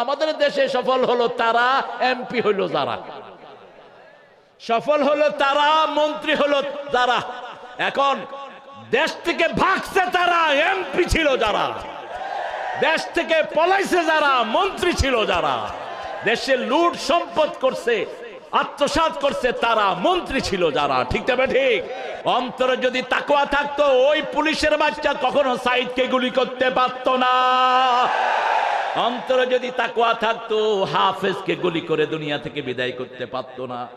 আমাদের দেশে সফল হলো তারা, এমপি হইল যারা। সফল হলো তারা, মন্ত্রী হলো যারা। এখন দেশ থেকে ভাগছে তারা, এমপি ছিল যারা। দেশ থেকে পলাইছে যারা, মন্ত্রী ছিল যারা। দেশে লুট সম্পদ করছে, আত্মসাৎ করছে তারা, মন্ত্রী ছিল যারা। ঠিক তবে ঠিক? অন্তরে যদি তাকুয়া থাকতো, ওই পুলিশের বাচ্চা কখনো সাইডকে গুলি করতে পারতো না। অন্তরে যদি তাকুয়া থাকতো, হাফেজকে গুলি করে দুনিয়া থেকে বিদায় করতে পারতো না।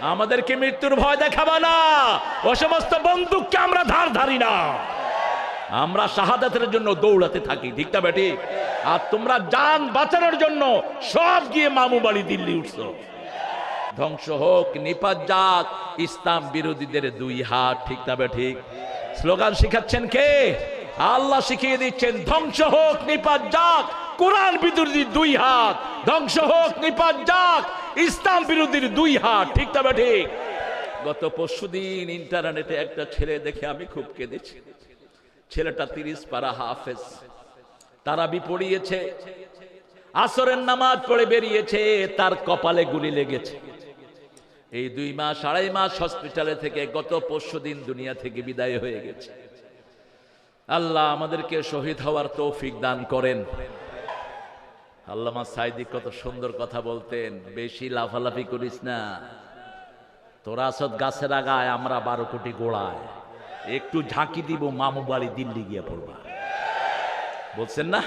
আমাদেরকে মৃত্যুর ভয় দেখাবা না। ও সমস্ত বন্দুককে আমরা ধার ধারি না। আমরা শাহাদাতের জন্য দৌড়াতে থাকি, ঠিক না বেটি? আর তোমরা যান বাঁচানোর জন্য সব গিয়ে মামু বাড়ি দিল্লি উঠছো। ধ্বংস হোক, নিপাত যাক, ইসলাম বিরোধীদের দুই হাত, ঠিক না ঠিক স্লোগান শিখাচ্ছেন কে? আল্লাহ শিখিয়ে দিচ্ছেন, ধ্বংস হোক, নিপাত যাক। কোরআন বিরোধী দুই হাত, ধ্বংস হোক, নিপাত যাক। ইসলাম বিরোধীর দুই হাত, ঠিক তবে ঠিক? গত পরশুদিন ইন্টারনেটে একটা ছেলে দেখে আমি খুব কেঁদেছি। ছেলেটা তিরিশ পারা হাফেজ। তারা বিপড়িয়েছে। আসরের নামাজ পড়ে বেরিয়েছে, তার কপালে গুলি লেগেছে। এই দুই মাস, আড়াই মাস হসপিটালে থেকে গত পরশু দিন দুনিয়া থেকে বিদায় হয়ে গেছে। আল্লাহ আমাদেরকে শহীদ হওয়ার তৌফিক দান করেন। আল্লামা সাইদি কত সুন্দর কথা বলতেন, বেশি লাফালাফি করিস না। তোরা আসত গাছের আগায়, আমরা বারো কোটি গোড়ায়। একটু ঝাঁকি দিব, মামু বাড়ি দিল্লি গিয়ে পড়বা। বলছেন না?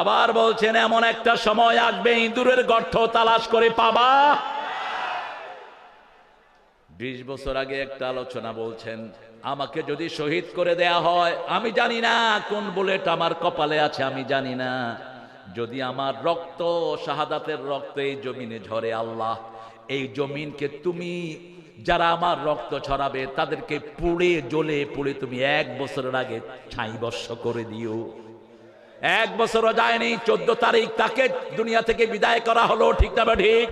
আবার বলছেন, এমন একটা সময় আসবে, ইঁদুরের গর্ত তালাশ করে পাবা। বিশ বছর আগে একটা আলোচনা বলছেন আমাকে যদি শহীদ করে দেয়া হয়, আমি জানি না কোন বুলেট আমার কপালে আছে, আমি জানি না। যদি আমার রক্ত, শাহাদাতের রক্ত এই জমিনে ঝরে, আল্লাহ, এই জমিনকে তুমি, যারা আমার রক্ত ছড়াবে, তাদেরকে পুড়ে, জ্বলে পুড়ে তুমি এক বছরের আগে ছাই বর্ষ করে দিও। এক বছরও যায়নি চোদ্দ তারিখ তাকে দুনিয়া থেকে বিদায় করা হলো, ঠিক না ঠিক?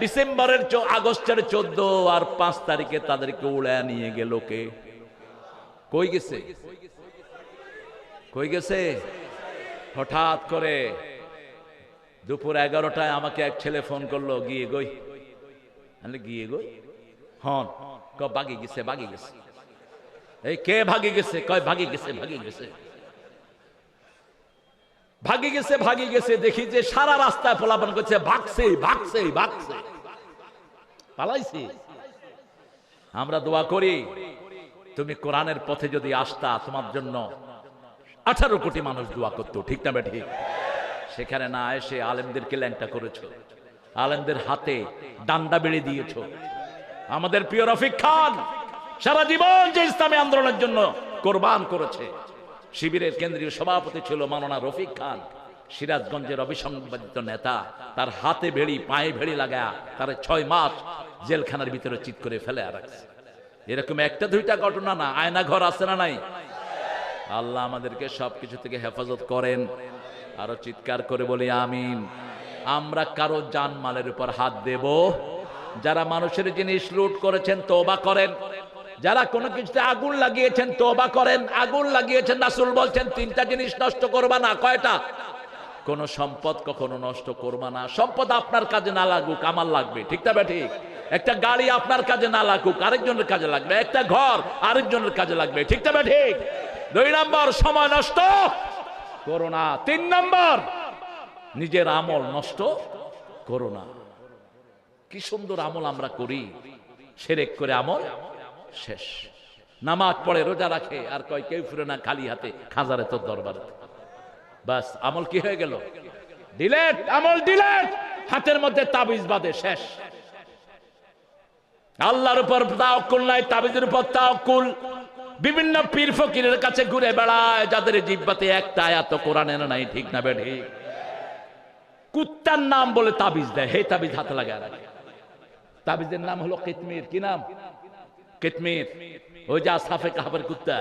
ডিসেম্বরের আগস্টের চোদ্দ আর পাঁচ তারিখে তাদেরকে উড়ে নিয়ে গেল কে? কই গেছে? কই গেছে? হঠাৎ করে দুপুর এগারোটায় আমাকে এক ছেলে ফোন করল, গিয়ে গই। গিয়ে গই? হন। ক বাগি গেছে বাগি গেছে। এই কে ভাগি গেছে? কয় ভাগি গেছে ভাগি গেছে। ভাগি গেছে ভাগি গেছে, দেখি যে সারা রাস্তায় ফলাফল করছে। ভাগছে ভাগছে ভাগছে। পালাইছি? আমরা দোয়া করি। তুমি কোরআনের পথে যদি আসতা তোমার জন্য আঠারো কোটি মানুষ দোয়া করতো, ঠিক না ঠিক সেখানে না এসে আলেমদেরকে ল্যাংটা করেছ, আলেমদের হাতে ডান্ডা বেড়ে দিয়েছ। আমাদের প্রিয় রফিক খান সারা জীবন যে ইসলামী আন্দোলনের জন্য কোরবান করেছে, শিবিরের কেন্দ্রীয় সভাপতি ছিল মাননা রফিক খান। সিরাজগঞ্জের অবিসংবাদিত নেতা, তার হাতে ভেড়ি, পায়ে ভেড়ি লাগা তার ছয় মাস জেলখানার ভিতরে চিৎ করে ফেলে রাখছে। এরকম একটা দুইটা ঘটনা না আয়না ঘর আছে না নাই? আল্লাহ আমাদেরকে সবকিছু থেকে হেফাজত করেন। আরও চিৎকার করে বলি, আমিন। আমরা কারও জানমালের উপর হাত দেব। যারা মানুষের জিনিস লুট করেছেন তোবা করেন। যারা কোনো কিছুতে আগুন লাগিয়েছেন তোবা করেন। আগুন লাগিয়েছেন, রাসূল বলছেন, তিনটা জিনিস নষ্ট করবা না, কয়টা? কোন সম্পদ কখনো নষ্ট করবা না। সম্পদ আপনার কাজে না লাগুক, আমার লাগবে, ঠিক না ঠিক একটা গাড়ি আপনার কাজে না লাগুক, আরেকজনের কাজে লাগবে। একটা ঘর আরেকজনের কাজে লাগবে। ঠিক না ঠিক। দুই নম্বর, সময় নষ্ট। করো না তিন নম্বর, নিজের আমল নষ্ট। করো না কি সুন্দর আমল আমরা করি। সেরেক করে আমল শেষ। নামাজ পড়ে, রোজা রাখে, আর কয় কেউ ফিরে না খালি হাতে, খাজারে তোর দরবারে। বাস, আমল কি হয়ে গেল? ডিলেট আমল ডিলেট হাতের মধ্যে তাবিজ বাদে শেষ। আল্লাহর উপর তাওকুল নাই, তাবিজের উপর তাওকুল বিভিন্ন পীর ফকিরের কাছে ঘুরে বেড়ায়, যাদের জিব্বাতে একটা আয়াত কোরআনের নাই, ঠিক না বেঠি কুত্তার নাম বলে তাবিজ দেয়, হে তাবিজ হাতে লাগে আর তাবিজের নাম হলো কিতমির, কি নাম? কিতমির। ওই যে আসাফে কাহাবের কুত্তা।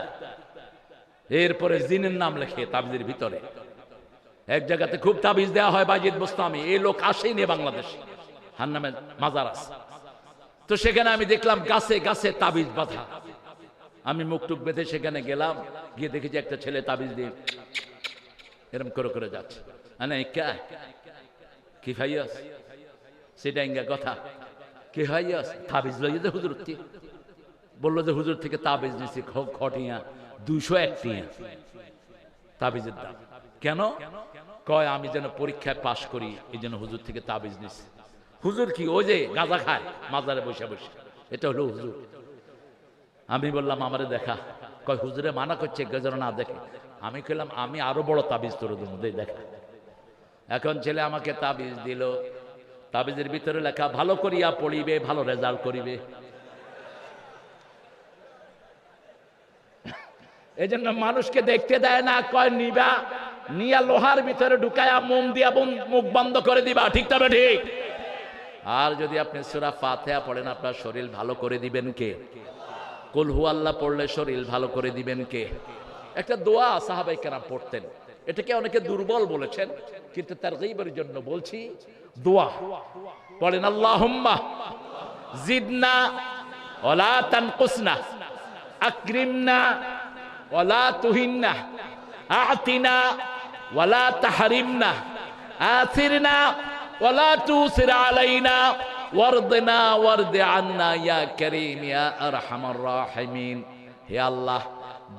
এরপরে জিনের নাম লেখে তাবিজের ভিতরে। এক জায়গাতে খুব তাবিজ দেওয়া হয়, বাজিদ বোস্তামি এই লোক আসেই নে বাংলাদেশ। হার নামে মাজার আছে তো সেখানে আমি দেখলাম গাছে গাছে তাবিজ বাঁধা। আমি মুখটুক বেঁধে সেখানে গেলাম, গিয়ে দেখেছি একটা ছেলে তাবিজ দিয়ে এরম করে করে যাচ্ছে। কা? ভাইয়াস? সেটা ইঙ্গা কথা। কি ভাইয়াস? তাবিজ লইয়া যে হুজুর বলল যে হুজুর থেকে তাবিজ নিছি খটিয়া দুশো এক টিয়া। তাবিজের দাম। কেন? কয়, আমি যেন পরীক্ষায় পাশ করি, এই জন্য হুজুর থেকে তাবিজ নিছি। হুজুর কি, ওই যে গাঁজা খায়, মাজারে বসে বসে। এটা হলো হুজুর। আমি বললাম, আমারে দেখা। কয়, হুজুরে মানা করছে গজর না দেখে। আমি কইলাম, আমি আরও বড় তাবিজ তোর মধ্যে দেখা। এখন ছেলে আমাকে তাবিজ দিল। তাবিজের ভিতরে লেখা, ভালো করিয়া পড়িবে, ভালো রেজাল্ট করিবে। এই জন্য মানুষকে দেখতে দেয় না, কয়, নিবা, নিয়া লোহার ভিতরে ঢুকায়া, মোম দিয়া মুখ বন্ধ করে দিবা। ঠিক তবে ঠিক? আর যদি আপনি সুরা ফাতেহা পড়েন, আপনার শরীর ভালো করে দিবেন কে? কুল হু আল্লাহ পড়লে শরীর ভালো করে দিবেন কে? একটা দোয়া সাহাবাই কেনা পড়তেন। এটাকে অনেকে দুর্বল বলেছেন, কিন্তু তার গইবের জন্য বলছি, দোয়া। পড়েন আল্লাহুম্মা জিদনা ওলা তানকুসনা, আকরিমনা ওলা তুহিন্না, আতিনা ওয়ালা তাহারিমনা, আথিরনা ওয়ালা তুসির আলাইনা, ওয়ারদনা ওয়ারদ আন্না, ইয়া করিম, ইয়া আরহামার রাহিমিন। হে আল্লাহ,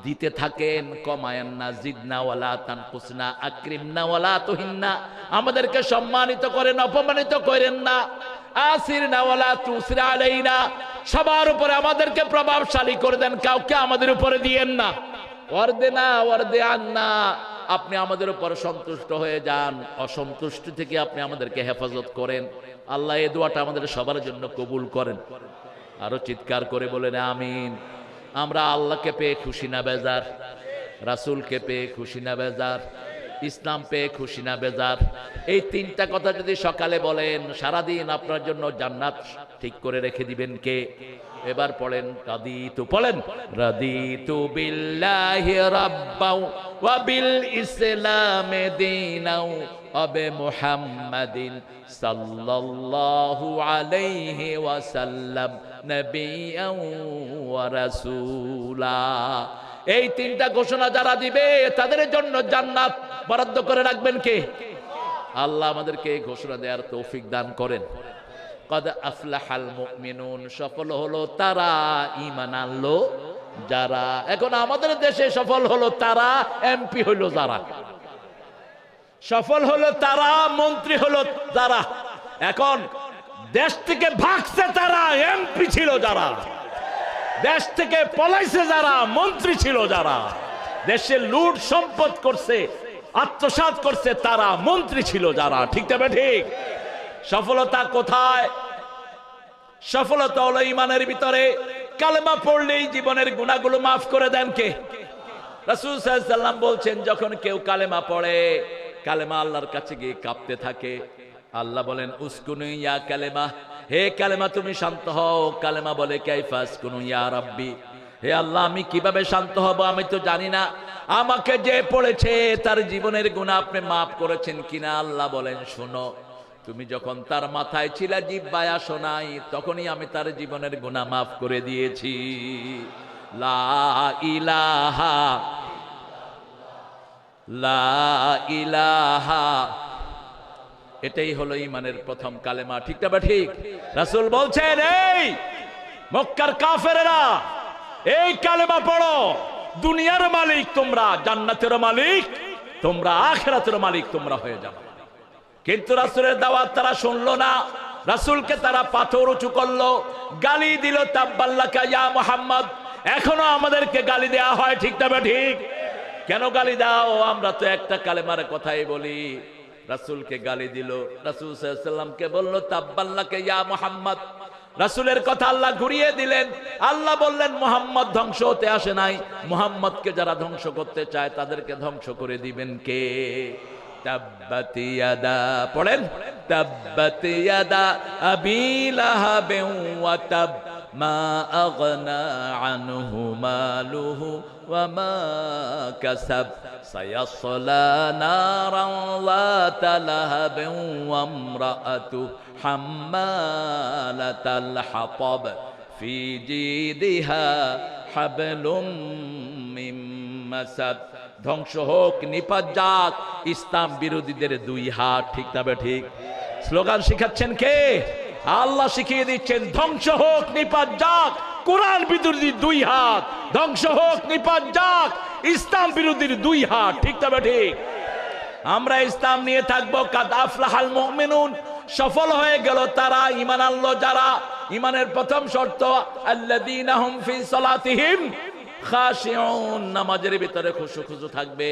দিতে থাকেন, কমায়েন না, জিদনা ওয়ালা তানকুসনা, আকরিমনা ওয়ালা তুহিন্না। আমাদেরকে সম্মানিত করেন, অপমানিত করেন না। আসির না ওয়ালা তুসির আলাইনা, সবার উপরে আমাদেরকে প্রভাবশালী করে দেন, কাউকে আমাদের উপরে দিয়েন না। ওয়ারদে না ওয়ারদে আন্না আপনি আমাদের উপর সন্তুষ্ট হয়ে যান, অসন্তুষ্টি থেকে আপনি আমাদেরকে হেফাজত করেন। আল্লাহ এই দোয়াটা আমাদের সবার জন্য কবুল করেন। আরও চিৎকার করে বলেন, আমিন। আমরা আল্লাহকে পেয়ে খুশি না, বেজার। রাসূলকে পেয়ে খুশি না, বেজার। ইসলাম পেয়ে খুশি না, বেজার। এই তিনটা কথা যদি সকালে বলেন, সারাদিন আপনার জন্য জান্নাত ঠিক করে রেখে দিবেন কে? এবার পড়েন, রাদিতু পড়েন, রাদিতু বিল্লাহি রাব্বাও ওয়া বিল ইসলামে আবে মুহাম্মাদিন সাল্লাল্লাহু আলাইহি ওয়া রাসূলা। এই তিনটা ঘোষণা যারা দিবে, তাদের জন্য জান্নাত বরাদ্দ করে রাখবেন কে? আল্লাহ আমাদেরকে এই ঘোষণা দেওয়ার তৌফিক দান করেন। কদ আফলাহাল মুমিনুন। সফল হলো তারা, ঈমান আনলো যারা। এখন আমাদের দেশে সফল হলো তারা এমপি হলো যারা। সফল হলো তারা, মন্ত্রী হলো যারা। এখন দেশ থেকে ভাগছে তারা এমপি ছিল যারা। দেশ থেকে পলাইছে যারা, মন্ত্রী ছিল যারা। দেশে লুট সম্পদ করছে, আত্মসাৎ করছে তারা, মন্ত্রী ছিল যারা। ঠিক তবে ঠিক? সফলতা কোথায়? সফলতা হলো ইমানের ভিতরে। কালেমা পড়লেই জীবনের গুণাগুলো মাফ করে দেন কে? রাসূল বলছেন, যখন কেউ কালেমা পড়ে, কালেমা আল্লাহর কাছে গিয়ে কাঁপতে থাকে। আল্লাহ বলেন, উস্কুনু ইয়া কালেমা। হে কালেমা, তুমি শান্ত হও। কালেমা বলে কাইফাস কুনু ইয়া রাব্বি। হে আল্লাহ, আমি কীভাবে শান্ত হব আমি তো জানি না। আমাকে যে পড়েছে, তার জীবনের গুণা আপনি মাফ করেছেন কিনা? আল্লাহ বলেন, শোনো। তুমি যখন তার মাথায় ছিলা জিব্বায় আসো নাই, তখনই আমি তার জীবনের গুণা মাফ করে দিয়েছি। লা ইলাহা লা ইলাহা। এটাই হলো ইমানের প্রথম কালেমা, ঠিক না বা ঠিক? রাসুল বলছেন, এই মক্কার কাফেরেরা, এই কালেমা পড়ো। দুনিয়ার মালিক তোমরা, জান্নাতের মালিক তোমরা, আখেরাতের মালিক তোমরা হয়ে যাবে। কিন্তু রাসূলের দাওয়াত তারা শুনলো না। রাসূলকে তারা পাথর উঁচু করল, গালি দিল তাব্বাল্লাকা, ইয়া মুহাম্মদ, এখনও আমাদেরকে গালি দেয়া হয় ঠিক তবে ঠিক? কেন গালি দাও? আমরা তো একটা কালেমার কথাই বলি। রাসূলকে গালি দিল, রাসূল সাল্লামকে বলল, তাব্বাল্লাকা, ইয়া মোহাম্মদ। রাসূলের কথা আল্লাহ ঘুরিয়ে দিলেন। আল্লাহ বললেন, মোহাম্মদ ধ্বংস হতে আসে নাই। মোহাম্মদকে যারা ধ্বংস করতে চায়, তাদেরকে ধ্বংস করে দিবেন কে? তাব্বাত ইয়াদা পড়েন তাব্বাত ইয়াদা আবি লাহাবিন ওয়া তাব মা আগনা আনহু মালুহু ওয়া মা কাসাব সায়াসলা নারান যাতা লাহাবিন ওয়া ইমরাআতু হাম্মালাতাল হাতাব ফি জিদিহা হাবলুম মিন মাসাদ ধ্বংস হোক, নিপাত যাক, ইসলাম বিরোধীদের দুই হাত, ঠিক তবে ঠিক? স্লোগান শিখাচ্ছেন কে? আল্লাহ শিখিয়ে দিচ্ছেন, ধ্বংস হোক, নিপাত যাক, কোরআন বিরোধী দুই হাত, ধ্বংস হোক, নিপাত যাক, ইসলাম বিরোধীর দুই হাত, ঠিক তবে ঠিক? আমরা ইসলাম নিয়ে থাকব কাদাফলাহাল মুমিনুন, সফল হয়ে গেল তারা ইমান আনলো যারা। ইমানের প্রথম শর্ত, আল্লাযীনা হুম ফি সালাতিহিম নামাজের ভিতরে খুশু খুশু থাকবে।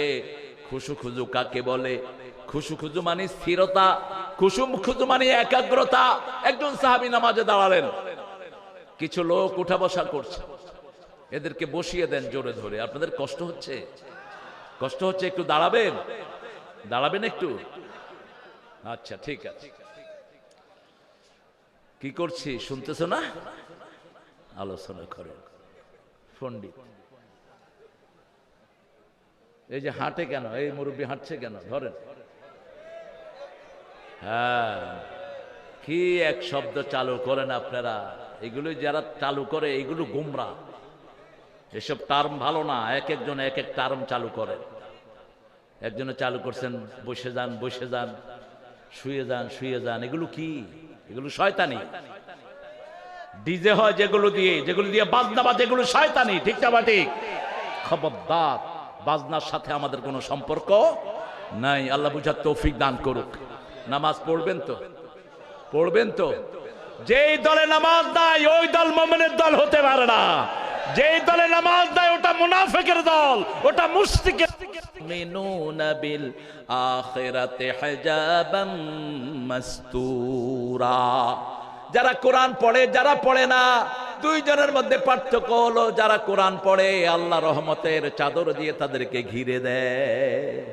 খুশু খুজু কাকে বলে? খুশু খুজু মানে স্থিরতা খুশুম খুজু মানে একাগ্রতা। একজন সাহাবী নামাজে দাঁড়ালেন। কিছু লোক উঠা বসা করছে। এদেরকে বসিয়ে দেন জোরে ধরে। আপনাদের কষ্ট হচ্ছে? কষ্ট হচ্ছে একটু দাঁড়াবেন? দাঁড়াবেন একটু? আচ্ছা ঠিক আছে। কি করছি? শুনতেছো না? আলোচনা করেন পণ্ডিত এই যে হাঁটে কেন? এই মুরব্বী হাঁটছে কেন? ধরেন। হ্যাঁ। কি এক শব্দ চালু করেন আপনারা? এগুলো যারা চালু করে, এগুলো গুমরা। এসব টার্ম ভালো না। এক একজন এক এক টার্ম চালু করেন। একজনে চালু করছেন, বসে যান বসে যান, শুয়ে যান শুয়ে যান। এগুলো কি? এগুলো শয়তানি। ডিজে হয় যেগুলো দিয়ে যেগুলো দিয়ে বাজনা বাজে, এগুলো শয়তানি। ঠিক না বা ঠিক? খবরদার। বাজনার সাথে আমাদের কোনো সম্পর্ক নাই। আল্লাহ বুঝার তৌফিক দান করুক। নামাজ পড়বেন তো? পড়বেন তো? যেই দলে নামাজ দেয় ওই দল মোমেনের দল হতে পারে না। যেই দলে নামাজ দেয় ওটা মুনাফেকের দল, ওটা মুস্তিকের মিনুনা বিল আখিরাতে হিজাবাম মাসতুরা। যারা কোরআন পড়ে, যারা পড়ে না, দুইজনের মধ্যে পার্থক্য হলো, যারা কোরআন পড়ে, আল্লাহ রহমতের চাদর দিয়ে তাদেরকে ঘিরে দেয়।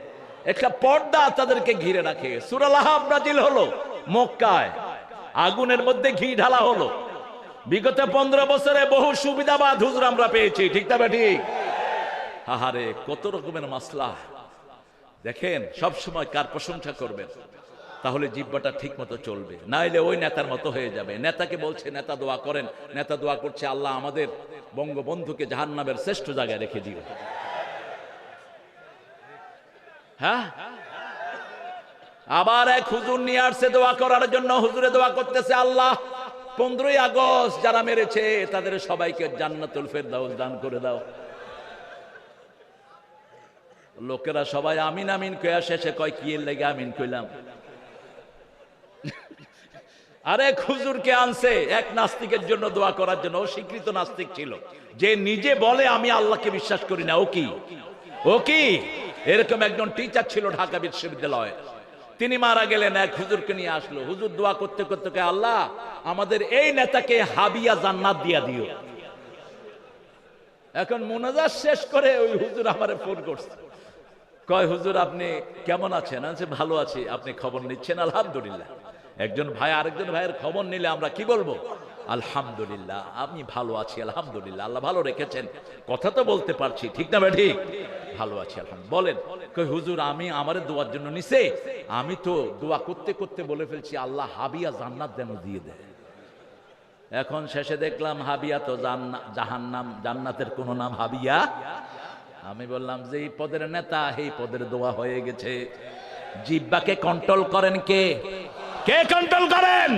একটা পর্দা তাদেরকে ঘিরে রাখে। সুরালাহ ব্রাজিল হলো মক্কায়। আগুনের মধ্যে ঘি ঢালা হলো। বিগত পনেরো বছরে বহু সুবিধাবাদ হুজুর আমরা পেয়েছি, ঠিক তবে ঠিক আহারে, কত রকমের মাসলা। দেখেন সব সময় কার প্রশংসা করবেন? তাহলে জিব্বাটা ঠিক মতো চলবে। নাইলে ওই নেতার মতো হয়ে যাবে। নেতাকে বলছে, নেতা দোয়া করেন। নেতা দোয়া করছে, আল্লাহ আমাদের বঙ্গবন্ধুকে জাহান্নামের শ্রেষ্ঠ জায়গায় রেখে দিও। হ্যাঁ? আবার এক হুজুর নিয়ে আসছে দোয়া করার জন্য। হুজুরে দোয়া করতেছে, আল্লাহ, পনেরোই আগস্ট যারা মেরেছে, তাদের সবাইকে জান্নাতুল ফেরদাউস দান করে দাও। লোকেরা সবাই আমিন আমিন কয়া শেষে কয়, কি এর লেগে আমিন কইলাম? আরে খুজুরকে আনছে, এক নাস্তিকের জন্য দোয়া করার জন্য। নাস্তিক ছিল। যে নিজে বলে, আমি আল্লাহকে বিশ্বাস করি না। ও কি? ও কি? এরকম একজন টিচার ছিল ঢাকা বিশ্ববিদ্যালয়ে। তিনি মারা গেলেন, এক হুজুরকে নিয়ে আসলো। হুজুর দোয়া করতে করতে আল্লাহ, আমাদের এই নেতাকে হাবিয়া জান্নাত দিয়া দিও। এখন মোনাজাত শেষ করে ওই হুজুর আমারে ফোন করছে। কয়, হুজুর, আপনি কেমন আছেন? ভালো আছি। আপনি খবর নিচ্ছেন? আলহামদুলিল্লাহ। একজন ভাই আরেকজন ভাইয়ের খবর নিলে আমরা কি বলব? আলহামদুলিল্লাহ, আমি ভালো আছি, আলহামদুলিল্লাহ, আল্লাহ ভালো রেখেছেন। কথা তো বলতে পারছি, ঠিক না ভাই? ঠিক। ভালো আছি বলেন, কই, হুজুর, আমি আমার দোয়ার জন্য নিছে? আমি তো দোয়া করতে করতে বলে ফেলছি, আল্লাহ হাবিয়া জান্নাত যেন দিয়ে দেয়। এখন শেষে দেখলাম হাবিয়া তো জাহান্নাম, জান্নাতের কোনো নাম হাবিয়া? আমি বললাম যে এই পদের নেতা এই পদের দোয়া হয়ে গেছে। জিব্বাকে কন্ট্রোল করেন কে? কে কন্ট্রোল করেন?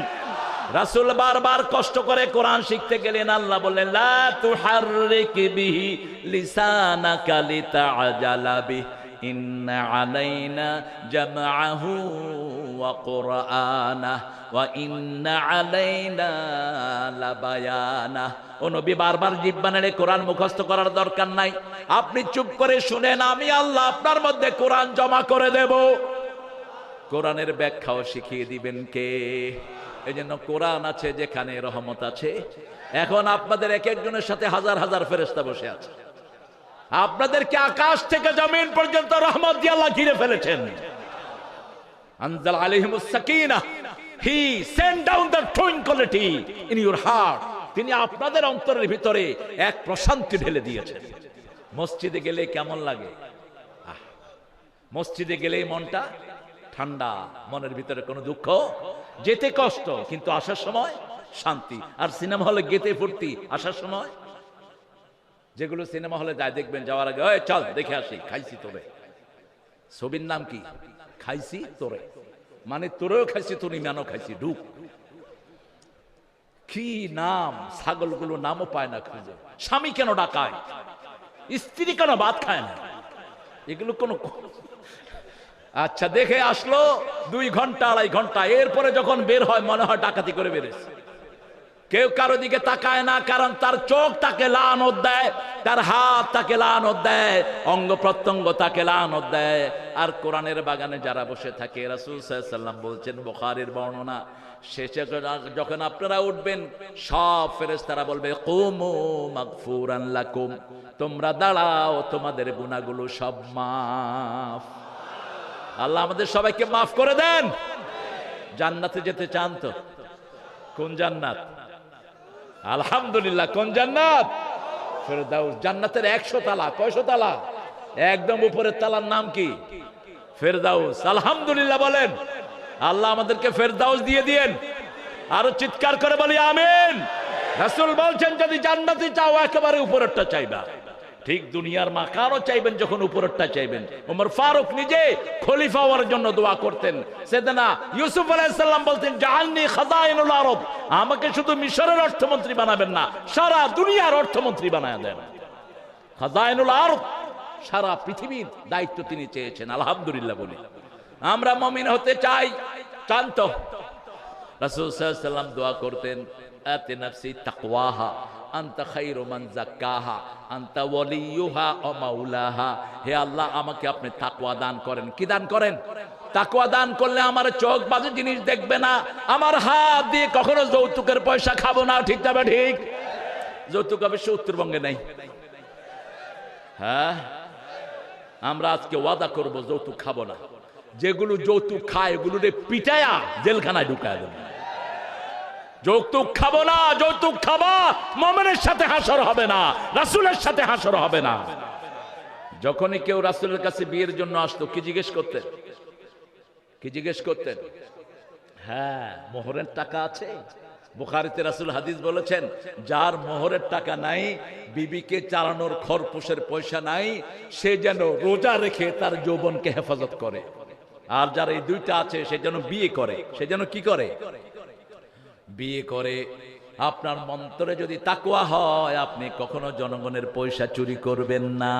রাসুল বারবার কষ্ট করে কোরআন শিখতে গেলেন, আল্লাহ বললেন, লা তুহাররিক বিহি লিসানাকা লিতাআজালা বিহি জামআহু ওয়া কুরআনা ওয়া ইন্না আলাইনা লাবায়ানা ও নবী, বারবার জিব্বানের কোরআন মুখস্থ করার দরকার নাই। আপনি চুপ করে শুনেন, আমি আল্লাহ আপনার মধ্যে কোরআন জমা করে দেব। কোরআনের ব্যাখ্যাও শিখিয়ে দিবেন কে? এই জন্য কোরআন আছে, যেখানে রহমত আছে। এখন আপনাদের এক একজনের সাথে হাজার হাজার ফেরেস্তা বসে আছে। আপনাদেরকে আকাশ থেকে জমিন পর্যন্ত রহমত দিয়ে ঘিরে ফেলেছেন। আনজাল Sakina. He send down the tranquillity in your heart. তিনি আপনাদের অন্তরের ভিতরে এক প্রশান্তি ঢেলে দিয়েছেন। মসজিদে গেলে কেমন লাগে? মসজিদে গেলেই মনটা ঠান্ডা, মনের ভিতরে কোনো দুঃখ? যেতে কষ্ট, কিন্তু আসার সময় শান্তি। আর সিনেমা হলে গেতে ফুর্তি, আসার সময়? যেগুলো সিনেমা হলে যায়, দেখবেন, যাওয়ার আগে ওই চল, দেখে আসি, খাইছি তোরে। ছবির নাম কি? খাইছি তোরে। মানে তোরেও খাইছি, তোর ইমানও খাইছি ঢুক কি নাম? ছাগলগুলো নামও পায় না খুঁজে। স্বামী কেন ডাকায়? স্ত্রী কেন ভাত খায় না? এগুলো কোনো আচ্ছা দেখে আসলো, দুই ঘণ্টা, আড়াই ঘণ্টা। এরপরে যখন বের হয়, মনে হয় ডাকাতি করে বেরেছে কেউ কারও দিকে তাকায় না, কারণ তার চোখ তাকে লানত দেয়, তার হাত তাকে লানত দেয়, অঙ্গ প্রত্যঙ্গ তাকে লানত দেয়। আর কোরআনের বাগানে যারা বসে থাকে, রাসুল সাল্লাম বলছেন, বোখারের বর্ণনা, শেষে যখন আপনারা উঠবেন, সব ফেরেশতারা বলবে, কুমু মাগফুরান লাকুম। তোমরা দাঁড়াও, তোমাদের গুনাহগুলো সব মাফ। আল্লাহ আমাদের সবাইকে মাফ করে দেন। জান্নাতে যেতে চান তো? কোন জান্নাত? আলহামদুলিল্লাহ, কোন জান্নাত? ফেরদাউস, জান্নাতের একশো তালা, কয়শো তালা? একদম উপরের তালার নাম কি? ফেরদাউস, আলহামদুলিল্লাহ বলেন। আল্লাহ আমাদেরকে ফেরদাউস দিয়ে দিয়েন। আরও চিৎকার করে বলি, আমিন। রাসূল বলছেন, যদি জান্নাতি চাও একেবারে উপরেরটা চাইবা। ঠিক দুনিয়ার মা কারও চাইবেন যখন উপরেরটা চাইবেন। ওমর ফারুক নিজে খলিফা হওয়ার জন্য দোয়া করতেন। সেদিনা ইউসুফ আলাইসাল্লাম বলতেন জাহান্নি খাজাইনুল আরব। আমাকে শুধু মিশরের অর্থমন্ত্রী বানাবেন না, সারা দুনিয়ার অর্থমন্ত্রী বানায় দেন। খাজাইনুল আরব, সারা পৃথিবীর দায়িত্ব তিনি চেয়েছেন, আলহামদুলিল্লাহ বলি। আমরা মমিন হতে চাই চান তো রাসূল সাল্লাম দোয়া করতেন, আতে নাফসি তাকওয়াহা। আন্তা মান ওয়ালিয়ুহা ওয়া হে আল্লাহ, আমাকে আপনি তাকওয়া দান করেন। কি দান করেন? তাকওয়া দান করলে আমার চোখ বাজে জিনিস দেখবে না। আমার হাত দিয়ে কখনো যৌতুকের পয়সা খাব না, ঠিক তবে ঠিক? যৌতুক অবশ্য উত্তরবঙ্গে নাই। হ্যাঁ? আমরা আজকে ওয়াদা করব, যৌতুক খাব না। যেগুলো যৌতুক খায় এগুলো পিটায়া জেলখানায় ঢুকায় দেবে। যৌতুক খাব না, যৌতুক খাবা। মমেনের সাথে হাসর হবে না, রাসুলের সাথে হাসর হবে না। যখনই কেউ রাসুলের কাছে বিয়ের জন্য আসতো কি জিজ্ঞেস করতেন? কি জিজ্ঞেস করতেন? হ্যাঁ মোহরের টাকা আছে। বুখারিতে রাসুল হাদিস বলেছেন, যার মোহরের টাকা নাই, বিবিকে চালানোর খরপোশের পয়সা নাই, সে যেন রোজা রেখে তার যৌবনকে হেফাজত করে। আর যার এই দুইটা আছে, সে যেন বিয়ে করে। সে যেন কি করে? বিয়ে করে আপনার মন্ত্রে যদি তাকুয়া হয় আপনি কখনো জনগণের পয়সা চুরি করবেন না।